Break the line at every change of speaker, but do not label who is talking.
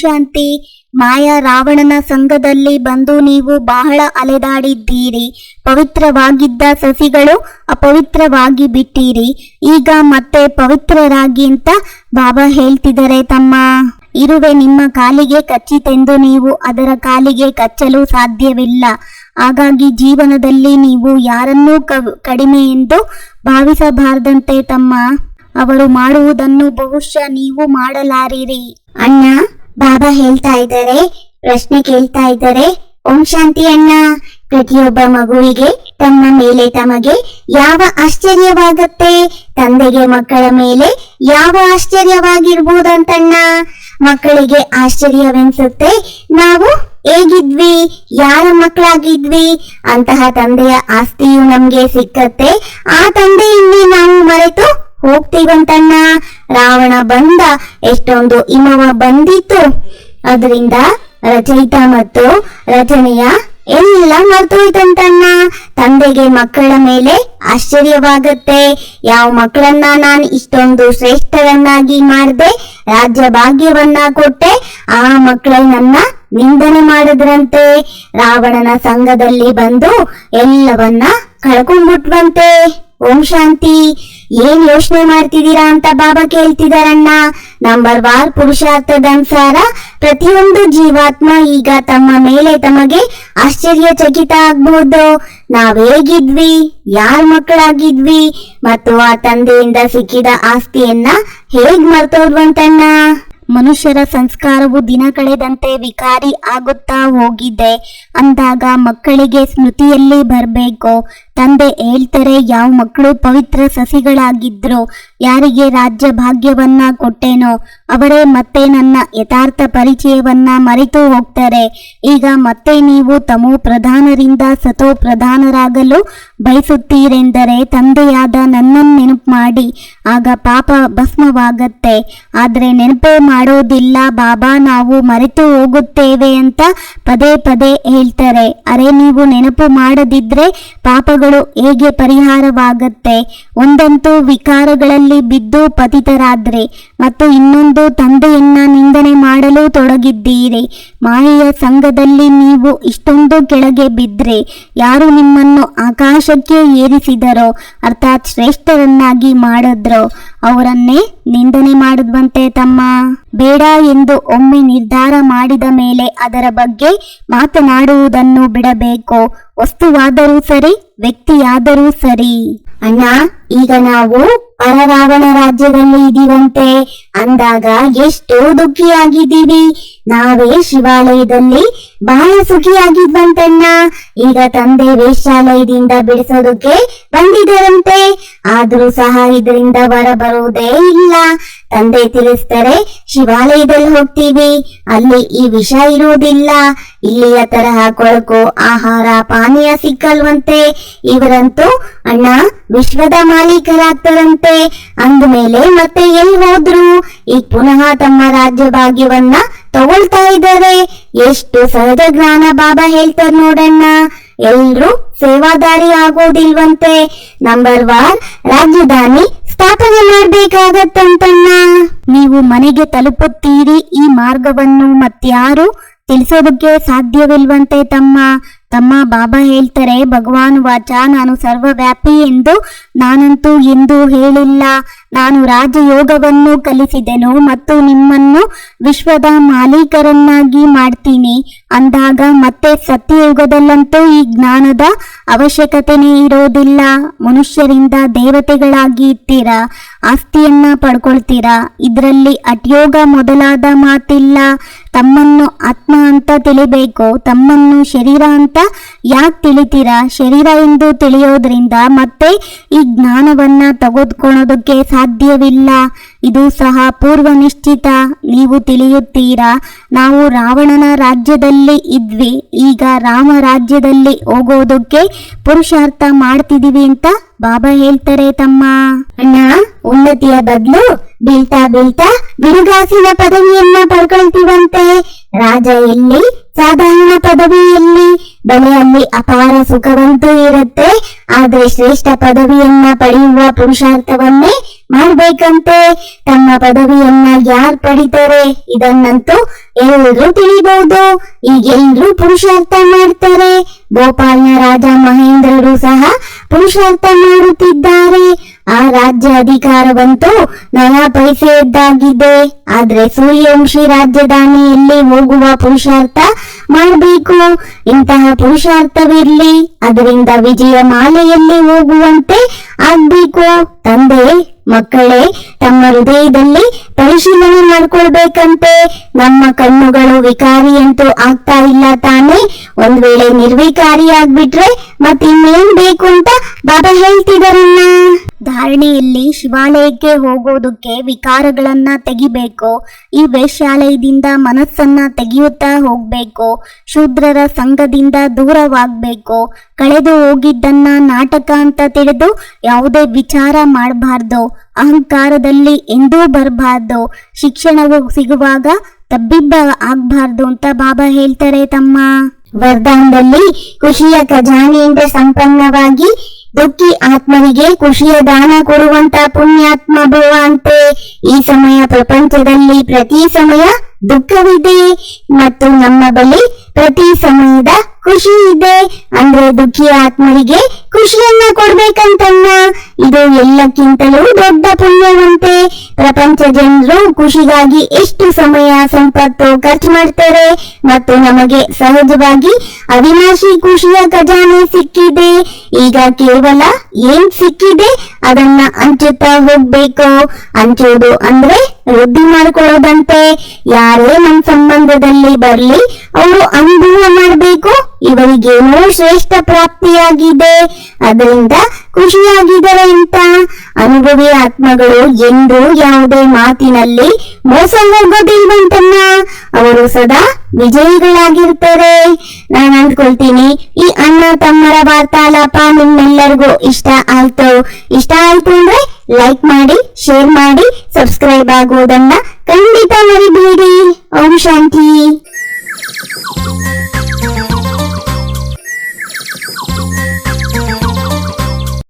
ಶಾಂತಿ, ಮಾಯಾ ರಾವಣನ ಸಂಘದಲ್ಲಿ ಬಂದು ನೀವು ಬಹಳ ಅಲೆದಾಡಿದ್ದೀರಿ. ಪವಿತ್ರವಾಗಿದ್ದ ಸಸಿಗಳು ಅಪವಿತ್ರವಾಗಿ ಬಿಟ್ಟಿರಿ. ಈಗ ಮತ್ತೆ ಪವಿತ್ರರಾಗಿ ಅಂತ ಬಾಬಾ ಹೇಳ್ತಿದ್ದಾರೆ ತಮ್ಮ. ಇರುವೆ ನಿಮ್ಮ ಕಾಲಿಗೆ ಕಚ್ಚಿತೆಂದು ನೀವು ಅದರ ಕಾಲಿಗೆ ಕಚ್ಚಲು ಸಾಧ್ಯವಿಲ್ಲ. ಹಾಗಾಗಿ ಜೀವನದಲ್ಲಿ ನೀವು ಯಾರನ್ನೂ ಕಡಿಮೆ ಎಂದು ಭಾವಿಸಬಾರದಂತೆ ತಮ್ಮ. ಅವರು ಮಾಡುವುದನ್ನು ಬಹುಶಃ ನೀವು ಮಾಡಲಾರಿರಿ. ಅಣ್ಣ ಬಾಬಾ ಹೇಳ್ತಾ ಇದ್ದಾರೆ, ಪ್ರಶ್ನೆ ಕೇಳ್ತಾ ಇದ್ದಾರೆ. ಓಂ ಶಾಂತಿ ಅಣ್ಣ, ಪ್ರತಿಯೊಬ್ಬ ಮಗುವಿಗೆ ತಮ್ಮ ಮೇಲೆ ತಮಗೆ ಯಾವ ಆಶ್ಚರ್ಯವಾಗತ್ತೆ? ತಂದೆಗೆ ಮಕ್ಕಳ ಮೇಲೆ ಯಾವ ಆಶ್ಚರ್ಯವಾಗಿರ್ಬೋದಂತಣ್ಣ? ಮಕ್ಕಳಿಗೆ ಆಶ್ಚರ್ಯವೆನ್ಸುತ್ತೆ, ನಾವು ಹೇಗಿದ್ವಿ? ಯಾರ ಮಕ್ಕಳಾಗಿದ್ವಿ? ಅಂತಹ ತಂದೆಯ ಆಸ್ತಿಯು ನಮ್ಗೆ ಸಿಕ್ಕತ್ತೆ. ಆ ತಂದೆಯಲ್ಲಿ ನಾವು ಮರೆತು ಹೋಗ್ತೀವಂತಣ್ಣ. ರಾವಣ ಬಂದ, ಎಷ್ಟೊಂದು ಇಮವ ಬಂದಿತ್ತು. ಅದರಿಂದ ರಚಯಿತ ಮತ್ತು ರಚನೆಯ ಎಲ್ಲ ಮರ್ತೋಯ್ತಂತಣ್ಣ. ತಂದೆಗೆ ಮಕ್ಕಳ ಮೇಲೆ ಆಶ್ಚರ್ಯವಾಗುತ್ತೆ. ಯಾವ ಮಕ್ಕಳನ್ನ ನಾನು ಇಷ್ಟೊಂದು ಶ್ರೇಷ್ಠರನ್ನಾಗಿ ಮಾಡಿದೆ, ರಾಜ್ಯ ಭಾಗ್ಯವನ್ನ ಕೊಟ್ಟೆ, ಆ ಮಕ್ಕಳ ನನ್ನ ನಿಂದನೆ ಮಾಡಿದ್ರಂತೆ. ರಾವಣನ ಸಂಘದಲ್ಲಿ ಬಂದು ಎಲ್ಲವನ್ನ ಕಳ್ಕೊಂಡ್ಬಿಟ್ವಂತೆ. ಓಂ ಶಾಂತಿ. ಏನ್ ಯೋಚನೆ ಮಾಡ್ತಿದ್ದೀರಾ ಅಂತ ಬಾಬಾ ಕೇಳ್ತಿದಾರಣ್ಣ ನಂಬರ್ ವಾರ್ ಪುರುಷಾರ್ಥದ ಅನುಸಾರ ಪ್ರತಿಯೊಂದು ಜೀವಾತ್ಮ ಈಗ ತಮ್ಮ ಮೇಲೆ ತಮಗೆ ಆಶ್ಚರ್ಯಚಕಿತ ಆಗ್ಬಹುದು ನಾವ್ ಹೇಗಿದ್ವಿ? ಯಾರ್ ಮಕ್ಕಳಾಗಿದ್ವಿ? ಮತ್ತು ಆ ತಂದೆಯಿಂದ ಸಿಕ್ಕಿದ ಆಸ್ತಿಯನ್ನ ಹೇಗ್ ಮರ್ತೋದ್ವಂತಣ್ಣ? ಮನುಷ್ಯರ ಸಂಸ್ಕಾರವು ದಿನ ಕಳೆದಂತೆ ವಿಕಾರಿ ಆಗುತ್ತಾ ಹೋಗಿದೆ. ಅಂದಾಗ ಮಕ್ಕಳಿಗೆ ಸ್ಮೃತಿಯಲ್ಲಿ ಬರಬೇಕು. ತಂದೆ ಹೇಳ್ತಾರೆ, ಯಾವ ಮಕ್ಕಳು ಪವಿತ್ರ ಸಸಿಗಳಾಗಿದ್ರು, ಯಾರಿಗೆ ರಾಜ್ಯ ಭಾಗ್ಯವನ್ನ ಕೊಟ್ಟೇನೋ, ಅವರೇ ಮತ್ತೆ ನನ್ನ ಯಥಾರ್ಥ ಪರಿಚಯವನ್ನ ಮರೆತು ಹೋಗ್ತಾರೆ. ಈಗ ಮತ್ತೆ ನೀವು ತಮೋ ಪ್ರಧಾನರಿಂದ ಸತೋ ಪ್ರಧಾನರಾಗಲು ಬಯಸುತ್ತೀರೆಂದರೆ ತಂದೆಯಾದ ನನ್ನನ್ನು ನೆನಪು ಮಾಡಿ. ಆಗ ಪಾಪ ಭಸ್ಮವಾಗತ್ತೆ. ಆದ್ರೆ ನೆನಪೇ ಮಾಡೋದಿಲ್ಲ, ಬಾಬಾ ನಾವು ಮರೆತು ಹೋಗುತ್ತೇವೆ ಅಂತ ಪದೇ ಪದೇ ಹೇಳ್ತಾರೆ. ಅರೆ ನೀವು ನೆನಪು ಮಾಡದಿದ್ರೆ ಪಾಪಗಳು ಹೇಗೆ ಪರಿಹಾರವಾಗುತ್ತೆ? ಒಂದಂತೂ ವಿಕಾರಗಳಲ್ಲಿ ಬಿದ್ದು ಪತಿತರಾದ್ರೆ, ಮತ್ತು ಇನ್ನೊಂದು ತಂದೆಯನ್ನ ನಿಂದನೆ ಮಾಡಲು ತೊಡಗಿದ್ದೀರಿ. ಮಾಯೆಯ ಸಂಘದಲ್ಲಿ ನೀವು ಇಷ್ಟೊಂದು ಕೆಳಗೆ ಬಿದ್ರೆ, ಯಾರು ನಿಮ್ಮನ್ನು ಆಕಾಶಕ್ಕೆ ಏರಿಸಿದರೋ, ಅರ್ಥಾತ್ ಶ್ರೇಷ್ಠರನ್ನಾಗಿ ಮಾಡಿದ್ರೋ? ಅವರನ್ನೇ ನಿಂದನೆ ಮಾಡಿದ್ವಂತೆ ತಮ್ಮ. ಬೇಡ ಎಂದು ಒಮ್ಮೆ ನಿರ್ಧಾರ ಮಾಡಿದ ಮೇಲೆ ಅದರ ಬಗ್ಗೆ ಮಾತನಾಡುವುದನ್ನು ಬಿಡಬೇಕು. ವಸ್ತುವಾದರೂ ಸರಿ, ವ್ಯಕ್ತಿಯಾದರೂ ಸರಿ. ಅಣ್ಣ, ಈಗ ನಾವು ಪರರಾವಣ ರಾಜ್ಯದಲ್ಲಿ ಇದೀವಂತೆ ಅಂದಾಗ ಎಷ್ಟು ದುಃಖಿಯಾಗಿದ್ದೀವಿ. ನಾವೇ ಶಿವಾಲಯದಲ್ಲಿ ಬಹಳ ಸುಖಿಯಾಗಿದ್ವಂತಣ್ಣ. ಈಗ ತಂದೆ ವೇಷಾಲಯದಿಂದ ಬಿಡಿಸೋದಕ್ಕೆ ಬಂದಿದ್ದರಂತೆ ಆದ್ರೂ ಸಹ ಇದರಿಂದ ಹೊರ ಬರುವುದೇ ಇಲ್ಲ. ತಂದೆ ತಿಳಿಸ್ತಾರೆ ಶಿವಾಲಯದಲ್ಲಿ ಹೋಗ್ತೀವಿ. ಅಲ್ಲಿ ಈ ವಿಷ ಇರುವುದಿಲ್ಲ. ಇಲ್ಲಿಯ ತರಹ ಕೊಳಕು, ಆಹಾರ, ಪಾನೀಯ ಸಿಕ್ಕಲ್ವಂತೆ. ಇವರಂತೂ ಅಣ್ಣ ವಿಶ್ವದ ಮಾಲೀಕರಾಗ್ತಾರಂತೆ. ಅಂದ್ಮೇಲೆ ಮತ್ತೆ ಎಲ್ಲಿ ಹೋದ್ರು? ಈಗ ಪುನಃ ತಮ್ಮ ರಾಜ್ಯ ಭಾಗ್ಯವನ್ನ ತಗೊಳ್ತಾ ಇದ್ದಾರೆ. ಎಷ್ಟು ಸಹಜ ಜ್ಞಾನ ಬಾಬಾ ಹೇಳ್ತಾರೆ ನೋಡಣ್ಣ. ಎಲ್ರು ಸೇವಾದಾರಿ ಆಗೋದಿಲ್ವಂತೆ. ನಂಬರ್ ಒನ್ ರಾಜಧಾನಿ ಸ್ಥಾಪನೆ ಮಾಡ್ಬೇಕಾಗತ್ತಂತಣ್ಣ ನೀವು ಮನೆಗೆ ತಲುಪುತ್ತೀರಿ, ಈ ಮಾರ್ಗವನ್ನು ಮತ್ಯಾರು ತಿಳಿಸೋದಕ್ಕೆ ಸಾಧ್ಯವಿಲ್ವಂತೆ ತಮ್ಮ. ತಮ್ಮ ಬಾಬಾ ಹೇಳ್ತಾರೆ, ಭಗವಾನ್ ವಾಚ, ನಾನು ಸರ್ವವ್ಯಾಪಿ ಎಂದು ನಾನಂತೂ ಎಂದೂ ಹೇಳಿಲ್ಲ. ನಾನು ರಾಜಯೋಗವನ್ನು ಕಲಿಸಿದೆನು ಮತ್ತು ನಿಮ್ಮನ್ನು ವಿಶ್ವದ ಮಾಲೀಕರನ್ನಾಗಿ ಮಾಡ್ತೀನಿ. ಅಂದಾಗ ಮತ್ತೆ ಸತ್ಯಯುಗದಲ್ಲಂತೂ ಈ ಜ್ಞಾನದ ಅವಶ್ಯಕತೆನೇ ಇರೋದಿಲ್ಲ. ಮನುಷ್ಯರಿಂದ ದೇವತೆಗಳಾಗಿ ಇರ್ತೀರಾ ಆಸ್ತಿಯನ್ನ ಪಡ್ಕೊಳ್ತೀರಾ? ಇದರಲ್ಲಿ ಅಟ್ಯೋಗ ಮೊದಲಾದ ಮಾತಿಲ್ಲ. ತಮ್ಮನ್ನು ಆತ್ಮ ಅಂತ ತಿಳಿಬೇಕು. ತಮ್ಮನ್ನು ಶರೀರ ಅಂತ ಯಾಕೆ ತಿಳಿತೀರಾ? ಶರೀರ ಎಂದು ತಿಳಿಯೋದ್ರಿಂದ ಮತ್ತೆ ಈ ಜ್ಞಾನವನ್ನ ತೆಗೆದುಕೊಳ್ಳೋದಕ್ಕೆ ಸಾಧ್ಯವಿಲ್ಲ. ಇದು ಸಹ ಪೂರ್ವ ನಿಶ್ಚಿತ ನೀವು ತಿಳಿಯುತ್ತೀರಾ? ನಾವು ರಾವಣನ ರಾಜ್ಯದಲ್ಲಿ ಇದ್ವಿ. ಈಗ ರಾಮ ರಾಜ್ಯದಲ್ಲಿ ಹೋಗೋದಕ್ಕೆ ಪುರುಷಾರ್ಥ ಮಾಡ್ತಿದೀವಿ ಅಂತ ಬಾಬಾ ಹೇಳ್ತಾರೆ ತಮ್ಮ. ಅಣ್ಣ, ಉನ್ನತಿಯ ಬದಲು ಬೀಳ್ತಾ ಬೀಳ್ತಾ ಬಿರುಗಾಸಿನ ಪದವಿಯನ್ನ ಪಡ್ಕೊಳ್ತೀವಂತೆ. ರಾಜ ಎಲ್ಲಿ? ಸಾಧಾರಣ ಪದವಿ ಎಲ್ಲಿ? ಬಲೆಯಲ್ಲಿ ಅಪಾರ ಸುಖವಂತೂ ಇರುತ್ತೆ. ಆದ್ರೆ ಶ್ರೇಷ್ಠ ಪದವಿಯನ್ನ ಪಡೆಯುವ ಪುರುಷಾರ್ಥವನ್ನೇ ಮಾಡ್ಬೇಕಂತೆ. ತಮ್ಮ ಪದವಿಯನ್ನ ಯಾರ್ ಪಡಿತಾರೆ? ಇದನ್ನಂತೂ ಎಲ್ಲರೂ ತಿಳಿಬಹುದು ಈಗ ಎಲ್ರೂ ಪುರುಷಾರ್ಥ ಮಾಡ್ತಾರೆ. ಗೋಪಾಲ್ನ ರಾಜ ಮಹೇಂದ್ರರು ಸಹ ಪುರುಷಾರ್ಥ ಮಾಡುತ್ತಿದ್ದಾರೆ. ಆ ರಾಜ್ಯ ಅಧಿಕಾರವಂತೂ ನಯಾ ಪೈಸೆಯದ್ದಾಗಿದೆ ಆದ್ರೆ ಸೂರ್ಯವಂಶಿ ರಾಜಧಾನಿಯಲ್ಲಿ ಹೋಗುವ ಪುರುಷಾರ್ಥ ಮಾಡಬೇಕು. ಇಂತಹ ಪುರುಷಾರ್ಥವಿರ್ಲಿ. ಅದರಿಂದ ವಿಜಯ ಮಾಲೆಯಲ್ಲಿ ಹೋಗುವಂತೆ ಆಗ್ಬೇಕು. ತಂದೆ ಮಕ್ಕಳೇ, ತಮ್ಮ ಹೃದಯದಲ್ಲಿ ಪರಿಶೀಲನೆ ಮಾಡ್ಕೊಳ್ಬೇಕಂತೆ. ನಮ್ಮ ಕಣ್ಣುಗಳು ವಿಕಾರಿ ಅಂತೂ ಆಗ್ತಾ ಇಲ್ಲ ತಾನೇ. ಒಂದ್ ವೇಳೆ ನಿರ್ವಿಕಾರಿ ಆಗ್ಬಿಟ್ರೆ ಮತ್ತಿನ್ನೇನ್ ಬೇಕು ಅಂತ ಬಾಬಾ ಹೇಳ್ತಿದಾರನ್ನ ಧಾರಣೆಯಲ್ಲಿ ಶಿವಾಲಯಕ್ಕೆ ಹೋಗೋದಕ್ಕೆ ವಿಕಾರಗಳನ್ನ ತೆಗಿಬೇಕು, ಈ ವೇಶ್ಯಾಲಯದಿಂದ ಮನಸ್ಸನ್ನ ತೆಗೆಯುತ್ತಾ ಹೋಗ್ಬೇಕು, ಶೂದ್ರರ ಸಂಘದಿಂದ ದೂರವಾಗ್ಬೇಕು, ಕಳೆದು ಹೋಗಿದ್ದನ್ನ ನಾಟಕ ಅಂತ ತಿಳಿದು ಯಾವುದೇ ವಿಚಾರ ಮಾಡಬಾರ್ದು, ಅಹಂಕಾರದಲ್ಲಿ ಎಂದೂ ಬರಬಾರ್ದು, ಶಿಕ್ಷಣವು ಸಿಗುವಾಗ ತಬ್ಬಿಬ್ಬ ಆಗ್ಬಾರ್ದು ಅಂತ ಬಾಬಾ ಹೇಳ್ತಾರೆ ತಮ್ಮ. ವರದಾನದಲ್ಲಿ ಖುಷಿಯ ಖಜಾನೆಯಿಂದ ಸಂಪನ್ನವಾಗಿ ದುಃಖಿ ಆತ್ಮರಿಗೆ ಖುಷಿಯ ದಾನ ಕೊಡುವಂತ ಪುಣ್ಯಾತ್ಮ ಭವ ಅಂತೆ ಈ ಸಮಯ ಪ್ರಪಂಚದಲ್ಲಿ ಪ್ರತಿ ಸಮಯ ದುಃಖವಿದೆ ಮತ್ತು ನಮ್ಮ ಬಳಿ ಪ್ರತಿ ಸಮಯದ ಖುಷಿ ಇದೆ. ಅಂದ್ರೆ ದುಃಖಿ ಆತ್ಮರಿಗೆ ಖುಷಿಯನ್ನ ಕೊಡ್ಬೇಕಂತನ್ನ ಇದು ಎಲ್ಲಕ್ಕಿಂತಲೂ ದೊಡ್ಡ ಪುಣ್ಯವಂತೆ. ಪ್ರಪಂಚ ಜನರು ಖುಷಿಗಾಗಿ ಎಷ್ಟು ಸಮಯ ಸಂಪತ್ತು ಖರ್ಚು ಮಾಡ್ತಾರೆ. ಮತ್ತು ನಮಗೆ ಸಹಜವಾಗಿ ಅವಿನಾಶಿ ಖುಷಿಯ ಖಜಾನೆ ಸಿಕ್ಕಿದೆ. ಈಗ ಕೇವಲ ಏನ್ ಸಿಕ್ಕಿದೆ? ಅದನ್ನ ಹಂಚುತ್ತಾ ಹೋಗ್ಬೇಕು. ಹಂಚೋದು ಅಂದ್ರೆ ವೃದ್ಧಿ ಮಾಡ್ಕೊಳ್ಳೋದಂತೆ. ಯಾರೇ ನಮ್ ಸಂಬಂಧದಲ್ಲಿ ಬರ್ಲಿ ಅವರು ಅನುಭವ ಮಾಡ್ಬೇಕು. ಇವರಿಗೇನೋ ಶ್ರೇಷ್ಠ ಪ್ರಾಪ್ತಿಯಾಗಿದೆ. ಅದರಿಂದ ಖುಷಿಯಾಗಿದ್ದಾರೆ ಅಂತ ಅನುಭವಿ ಆತ್ಮಗಳು. ಎಂದು ಯಾವುದೇ ಮಾತಿನಲ್ಲಿ ಮೋಸ ಹೋಗೋದಿಲ್ವಂತನ್ನ ಅವರು ಸದಾ ವಿಜಯಿಗಳಾಗಿರ್ತಾರೆ. ನಾನು ಅಂದ್ಕೊಳ್ತೀನಿ, ಈ ಅಣ್ಣ ತಮ್ಮರ ವಾರ್ತಾಲಾಪ ನಿಮ್ಮೆಲ್ಲರಿಗೂ ಇಷ್ಟ ಆಯ್ತು. ಇಷ್ಟ ಆಯ್ತು ಅಂದ್ರೆ ಲೈಕ್ ಮಾಡಿ ಶೇರ್ ಮಾಡಿ ಸಬ್ಸ್ಕ್ರೈಬ್ ಆಗುವುದನ್ನ ಖಂಡಿತ ಮರಿಬೇಡಿ. ಓಂ ಶಾಂತಿ. Thank you.